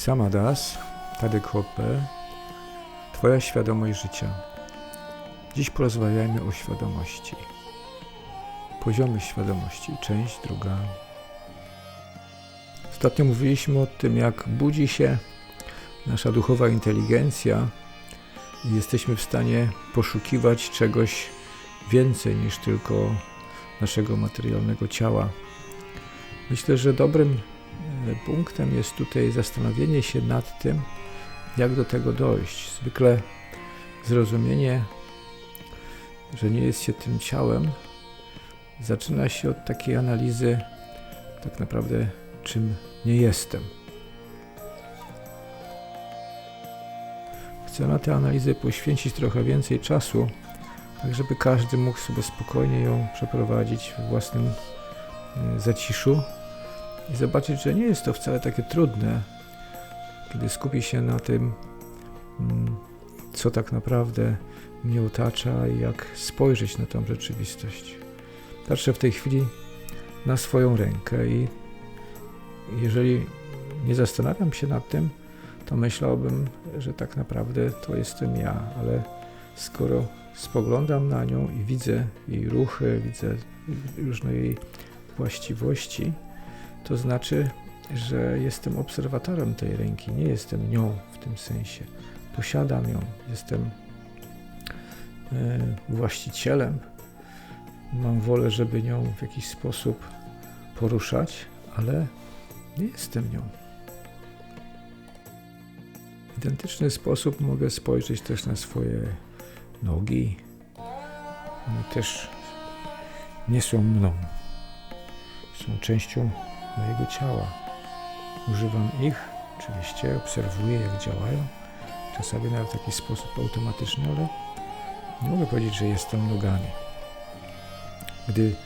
Sama das, Tadek Hoppe, Twoja świadomość życia. Dziś porozmawiajmy o świadomości. Poziomy świadomości, część druga. Ostatnio mówiliśmy o tym, jak budzi się nasza duchowa inteligencja i jesteśmy w stanie poszukiwać czegoś więcej niż tylko naszego materialnego ciała. Myślę, że dobrym punktem jest tutaj zastanowienie się nad tym, jak do tego dojść. Zwykle zrozumienie, że nie jest się tym ciałem, zaczyna się od takiej analizy, tak naprawdę, czym nie jestem. Chcę na tę analizę poświęcić trochę więcej czasu, tak żeby każdy mógł sobie spokojnie ją przeprowadzić w własnym e, zaciszu i zobaczyć, że nie jest to wcale takie trudne, kiedy skupi się na tym, mm, co tak naprawdę mnie otacza i jak spojrzeć na tą rzeczywistość. Patrzę w tej chwili na swoją rękę i jeżeli nie zastanawiam się nad tym, to myślałbym, że tak naprawdę to jestem ja, ale skoro spoglądam na nią i widzę jej ruchy, widzę różne jej właściwości, to znaczy, że jestem obserwatorem tej ręki, nie jestem nią w tym sensie. Posiadam ją, jestem e, właścicielem, mam wolę, żeby nią w jakiś sposób poruszać, ale nie jestem nią. W identyczny sposób mogę spojrzeć też na swoje nogi. One też nie są mną. Są częścią mojego ciała. Używam ich, oczywiście obserwuję jak działają, czasami nawet w taki sposób automatyczny, ale nie mogę powiedzieć, że jestem nogami. Gdy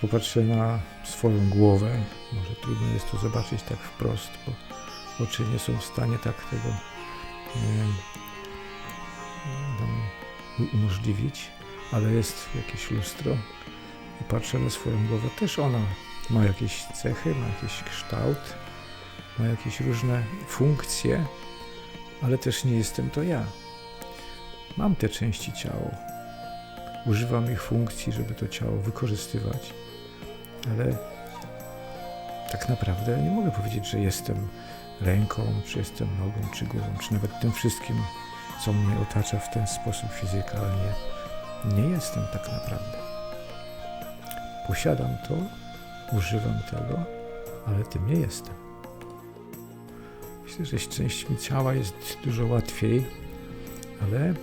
popatrzę na swoją głowę, może trudno jest to zobaczyć tak wprost, bo oczy nie są w stanie tak tego umożliwić, ale jest jakieś lustro i patrzę na swoją głowę, też ona ma jakieś cechy, ma jakiś kształt, ma jakieś różne funkcje, ale też nie jestem to ja. Mam te części ciała, używam ich funkcji, żeby to ciało wykorzystywać, ale tak naprawdę nie mogę powiedzieć, że jestem ręką, czy jestem nogą, czy głową, czy nawet tym wszystkim, co mnie otacza w ten sposób fizykalnie. Nie jestem tak naprawdę. Posiadam to, używam tego, ale tym nie jestem. Myślę, że z częściami ciała jest dużo łatwiej, ale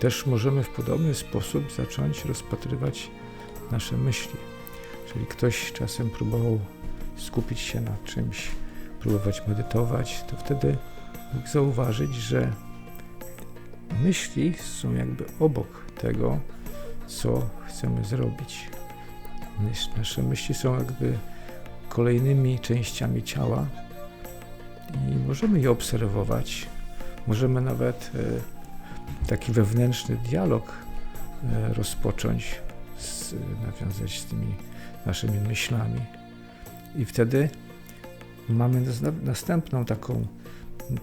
też możemy w podobny sposób zacząć rozpatrywać nasze myśli. Jeżeli ktoś czasem próbował skupić się na czymś, próbować medytować, to wtedy mógł zauważyć, że myśli są jakby obok tego, co chcemy zrobić. Nasze myśli są jakby kolejnymi częściami ciała i możemy je obserwować. Możemy nawet e, taki wewnętrzny dialog e, rozpocząć, z, nawiązać z tymi naszymi myślami. I wtedy mamy następną taką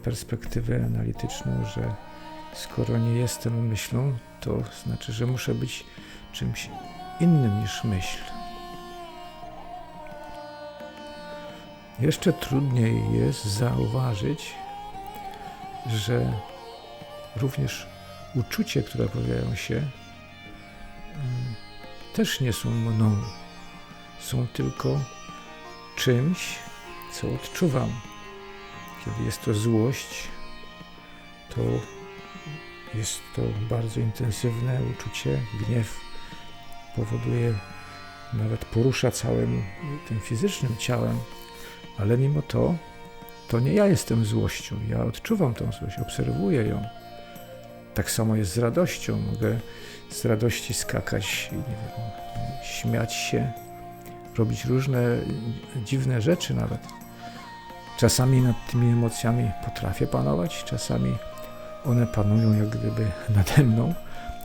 perspektywę analityczną, że skoro nie jestem myślą, to znaczy, że muszę być czymś innym niż myśl. Jeszcze trudniej jest zauważyć, że również uczucie, które pojawiają się, mm, też nie są mną. Są tylko czymś, co odczuwam. Kiedy jest to złość, to jest to bardzo intensywne uczucie. Gniew powoduje, nawet porusza całym tym fizycznym ciałem, ale mimo to, to nie ja jestem złością. Ja odczuwam tą złość, obserwuję ją. Tak samo jest z radością. Mogę z radości skakać, nie wiem, śmiać się, robić różne dziwne rzeczy nawet. Czasami nad tymi emocjami potrafię panować, czasami one panują jak gdyby nade mną,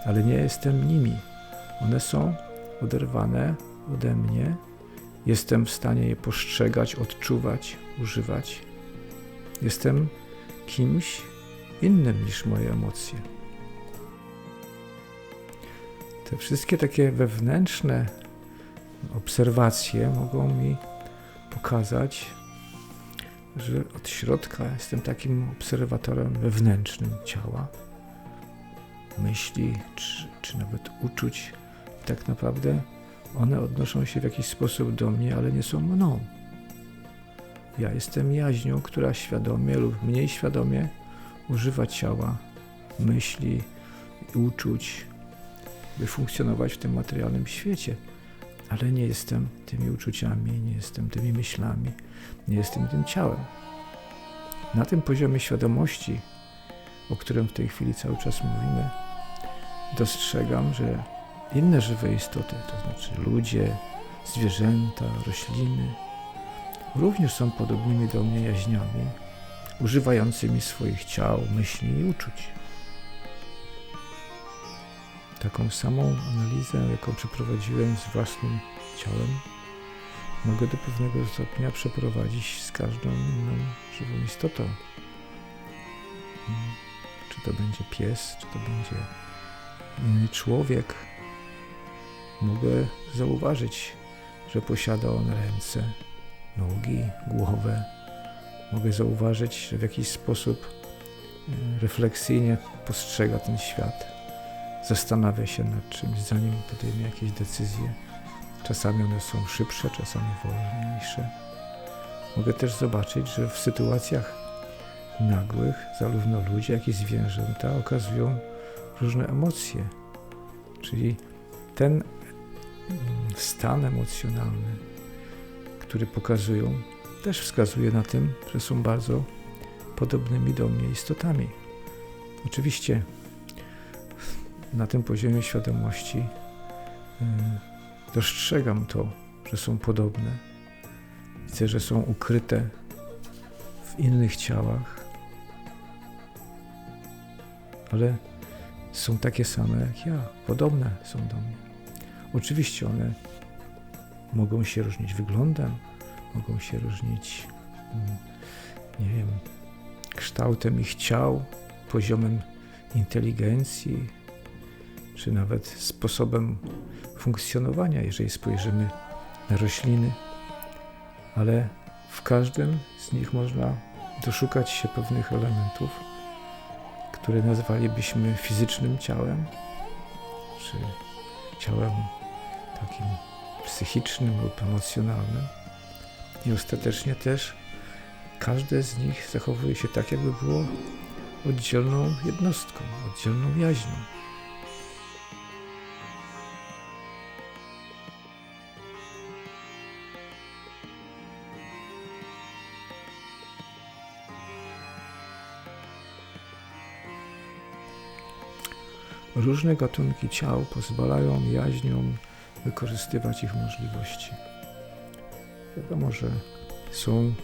ale nie jestem nimi. One są oderwane ode mnie. Jestem w stanie je postrzegać, odczuwać, używać, jestem kimś innym niż moje emocje. Te wszystkie takie wewnętrzne obserwacje mogą mi pokazać, że od środka jestem takim obserwatorem wewnętrznym ciała, myśli czy, czy nawet uczuć. Tak naprawdę one odnoszą się w jakiś sposób do mnie, ale nie są mną. Ja jestem jaźnią, która świadomie lub mniej świadomie używa ciała, myśli uczuć, by funkcjonować w tym materialnym świecie. Ale nie jestem tymi uczuciami, nie jestem tymi myślami, nie jestem tym ciałem. Na tym poziomie świadomości, o którym w tej chwili cały czas mówimy, dostrzegam, że inne żywe istoty, to znaczy ludzie, zwierzęta, rośliny, również są podobnymi do mnie jaźniami, używającymi swoich ciał, myśli i uczuć. Taką samą analizę, jaką przeprowadziłem z własnym ciałem, mogę do pewnego stopnia przeprowadzić z każdą inną żywą istotą. Hmm. Czy to będzie pies, czy to będzie inny człowiek. Mogę zauważyć, że posiada on ręce, nogi, głowę. Mogę zauważyć, że w jakiś sposób e, refleksyjnie postrzega ten świat. Zastanawia się nad czymś, zanim podejmie jakieś decyzje. Czasami one są szybsze, czasami wolniejsze. Mogę też zobaczyć, że w sytuacjach nagłych zarówno ludzie, jak i zwierzęta okazują różne emocje. Czyli ten mm, stan emocjonalny, który pokazują, też wskazuje na tym, że są bardzo podobnymi do mnie istotami. Oczywiście na tym poziomie świadomości yy, dostrzegam to, że są podobne. Widzę, że są ukryte w innych ciałach, ale są takie same jak ja, podobne są do mnie. Oczywiście one mogą się różnić wyglądem, mogą się różnić, mm, nie wiem, kształtem ich ciał, poziomem inteligencji, czy nawet sposobem funkcjonowania, jeżeli spojrzymy na rośliny, ale w każdym z nich można doszukać się pewnych elementów, które nazwalibyśmy fizycznym ciałem, czy ciałem takim psychicznym lub emocjonalnym. I ostatecznie też każde z nich zachowuje się tak, jakby było oddzielną jednostką, oddzielną jaźnią. Różne gatunki ciał pozwalają jaźniom wykorzystywać ich możliwości. Wiadomo, że są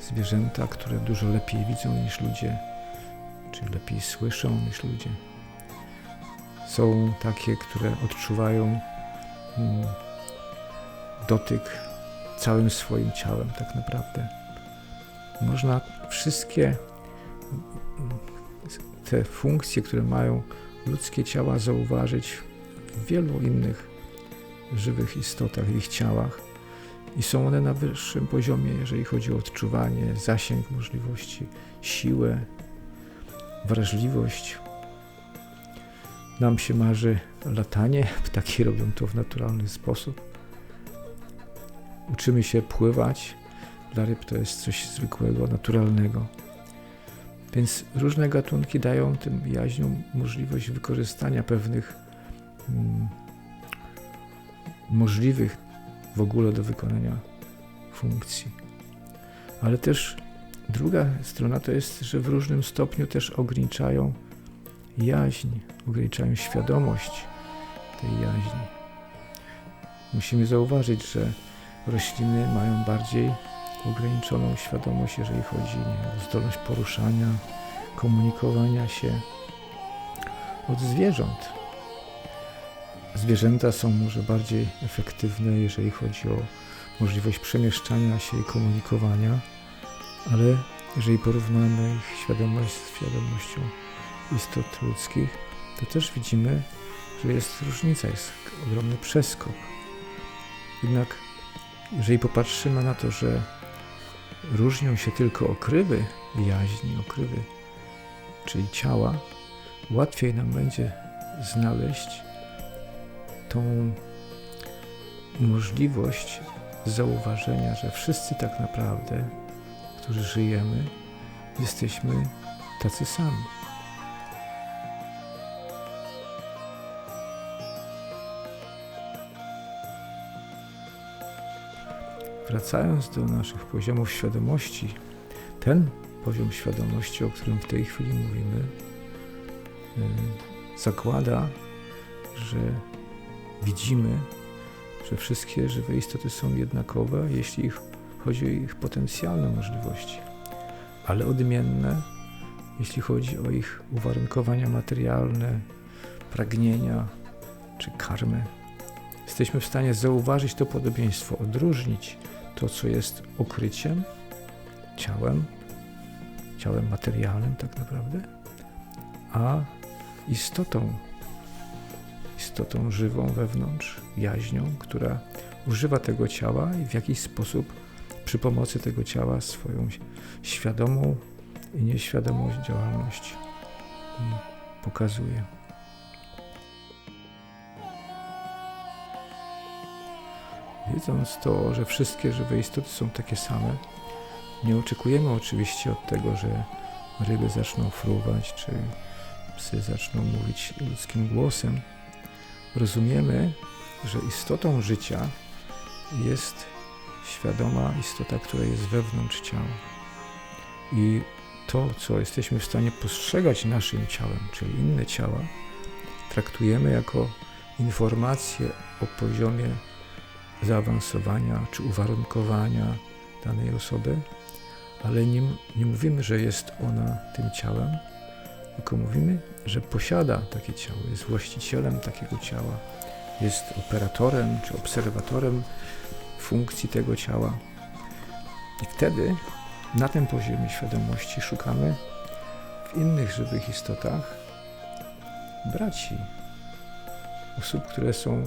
zwierzęta, które dużo lepiej widzą niż ludzie, czy lepiej słyszą niż ludzie. Są takie, które odczuwają hmm, dotyk całym swoim ciałem, tak naprawdę. Można wszystkie te funkcje, które mają ludzkie ciała zauważyć w wielu innych żywych istotach, ich ciałach. I są one na wyższym poziomie, jeżeli chodzi o odczuwanie, zasięg możliwości, siłę, wrażliwość. Nam się marzy latanie, ptaki robią to w naturalny sposób. Uczymy się pływać. Dla ryb to jest coś zwykłego, naturalnego. Więc różne gatunki dają tym jaźniom możliwość wykorzystania pewnych mm, możliwych w ogóle do wykonania funkcji. Ale też druga strona to jest, że w różnym stopniu też ograniczają jaźń, ograniczają świadomość tej jaźni. Musimy zauważyć, że rośliny mają bardziej ograniczoną świadomość, jeżeli chodzi nie, o zdolność poruszania, komunikowania się od zwierząt. Zwierzęta są może bardziej efektywne, jeżeli chodzi o możliwość przemieszczania się i komunikowania, ale jeżeli porównamy ich świadomość z świadomością istot ludzkich, to też widzimy, że jest różnica, jest ogromny przeskok. Jednak jeżeli popatrzymy na to, że różnią się tylko okrywy jaźni, okrywy, czyli ciała, łatwiej nam będzie znaleźć tą możliwość zauważenia, że wszyscy tak naprawdę, którzy żyjemy, jesteśmy tacy sami. Wracając do naszych poziomów świadomości, ten poziom świadomości, o którym w tej chwili mówimy, y, zakłada, że widzimy, że wszystkie żywe istoty są jednakowe, jeśli chodzi o ich potencjalne możliwości, ale odmienne, jeśli chodzi o ich uwarunkowania materialne, pragnienia czy karmę. Jesteśmy w stanie zauważyć to podobieństwo, odróżnić to, co jest okryciem, ciałem, ciałem materialnym tak naprawdę, a istotą, istotą żywą wewnątrz, jaźnią, która używa tego ciała i w jakiś sposób przy pomocy tego ciała swoją świadomą i nieświadomą działalność pokazuje. Wiedząc to, że wszystkie żywe istoty są takie same, nie oczekujemy oczywiście od tego, że ryby zaczną fruwać, czy psy zaczną mówić ludzkim głosem. Rozumiemy, że istotą życia jest świadoma istota, która jest wewnątrz ciała. I to, co jesteśmy w stanie postrzegać naszym ciałem, czyli inne ciała, traktujemy jako informację o poziomie zaawansowania czy uwarunkowania danej osoby, ale nie, nie mówimy, że jest ona tym ciałem, tylko mówimy, że posiada takie ciało, jest właścicielem takiego ciała, jest operatorem czy obserwatorem funkcji tego ciała. I wtedy na tym poziomie świadomości szukamy w innych żywych istotach braci, osób, które są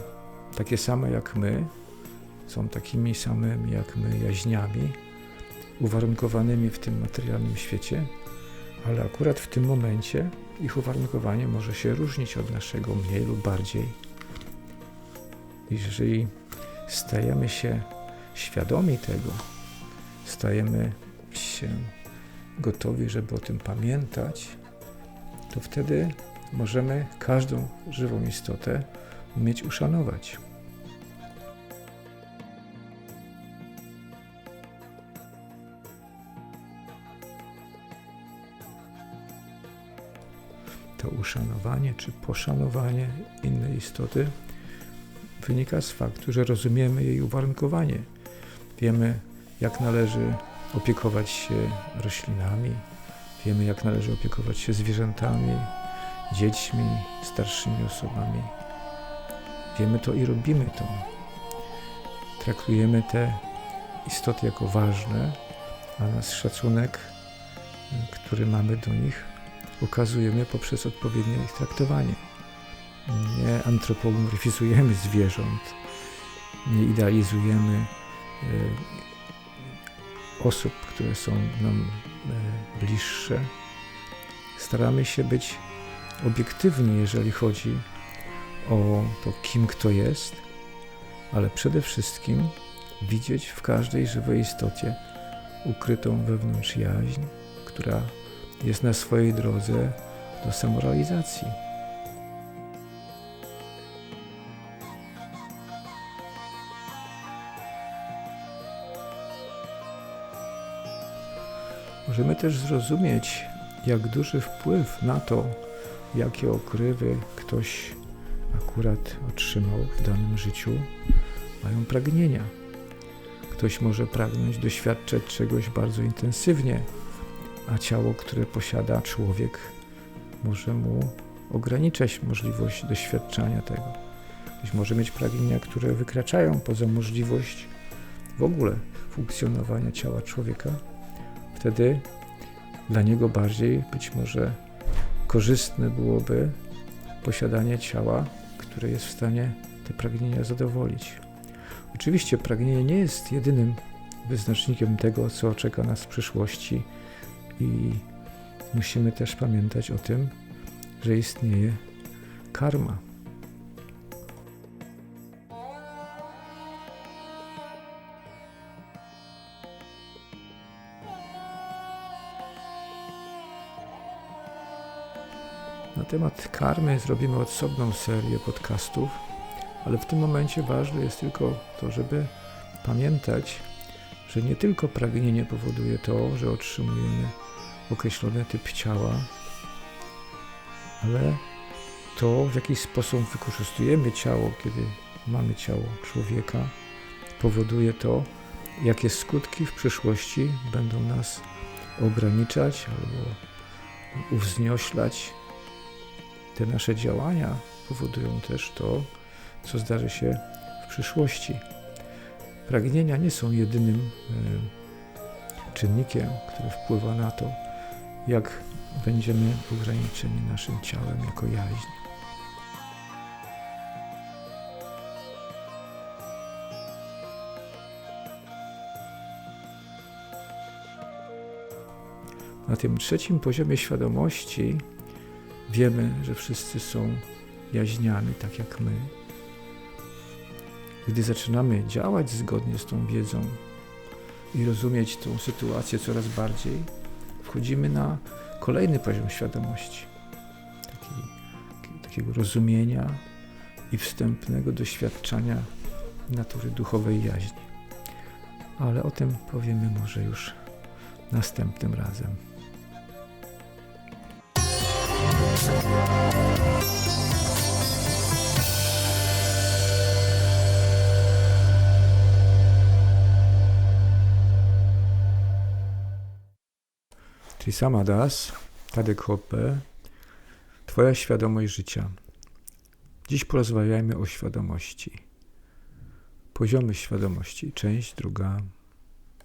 takie same jak my, są takimi samymi jak my jaźniami, uwarunkowanymi w tym materialnym świecie, ale akurat w tym momencie ich uwarunkowanie może się różnić od naszego mniej lub bardziej. Jeżeli stajemy się świadomi tego, stajemy się gotowi, żeby o tym pamiętać, to wtedy możemy każdą żywą istotę umieć uszanować. To uszanowanie czy poszanowanie innej istoty wynika z faktu, że rozumiemy jej uwarunkowanie. Wiemy, jak należy opiekować się roślinami, wiemy, jak należy opiekować się zwierzętami, dziećmi, starszymi osobami. Wiemy to i robimy to. Traktujemy te istoty jako ważne, a nasz szacunek, który mamy do nich, ukazujemy poprzez odpowiednie ich traktowanie. Nie antropomorfizujemy zwierząt, nie idealizujemy e, osób, które są nam e, bliższe. Staramy się być obiektywni, jeżeli chodzi o to, kim kto jest, ale przede wszystkim widzieć w każdej żywej istocie ukrytą wewnątrz jaźń, która jest na swojej drodze do samorealizacji. Możemy też zrozumieć, jak duży wpływ na to, jakie okrywy ktoś akurat otrzymał w danym życiu, mają pragnienia. Ktoś może pragnąć doświadczać czegoś bardzo intensywnie, a ciało, które posiada człowiek, może mu ograniczać możliwość doświadczania tego. Ktoś może mieć pragnienia, które wykraczają poza możliwość w ogóle funkcjonowania ciała człowieka. Wtedy dla niego bardziej być może korzystne byłoby posiadanie ciała, które jest w stanie te pragnienia zadowolić. Oczywiście pragnienie nie jest jedynym wyznacznikiem tego, co czeka nas w przyszłości i musimy też pamiętać o tym, że istnieje karma. Na temat karmy zrobimy osobną serię podcastów, ale w tym momencie ważne jest tylko to, żeby pamiętać, że nie tylko pragnienie powoduje to, że otrzymujemy określony typ ciała, ale to, w jaki sposób wykorzystujemy ciało, kiedy mamy ciało człowieka, powoduje to, jakie skutki w przyszłości będą nas ograniczać albo uwznioślać. Te nasze działania powodują też to, co zdarzy się w przyszłości. Pragnienia nie są jedynym e, czynnikiem, który wpływa na to, jak będziemy ograniczeni naszym ciałem jako jaźń. Na tym trzecim poziomie świadomości wiemy, że wszyscy są jaźniami, tak jak my. Gdy zaczynamy działać zgodnie z tą wiedzą i rozumieć tą sytuację coraz bardziej, wchodzimy na kolejny poziom świadomości, taki, takiego rozumienia i wstępnego doświadczania natury duchowej jaźni. Ale o tym powiemy może już następnym razem. Czyli sama das, Tadek Hoppe, Twoja świadomość życia. Dziś porozmawiajmy o świadomości. Poziomy świadomości, część druga.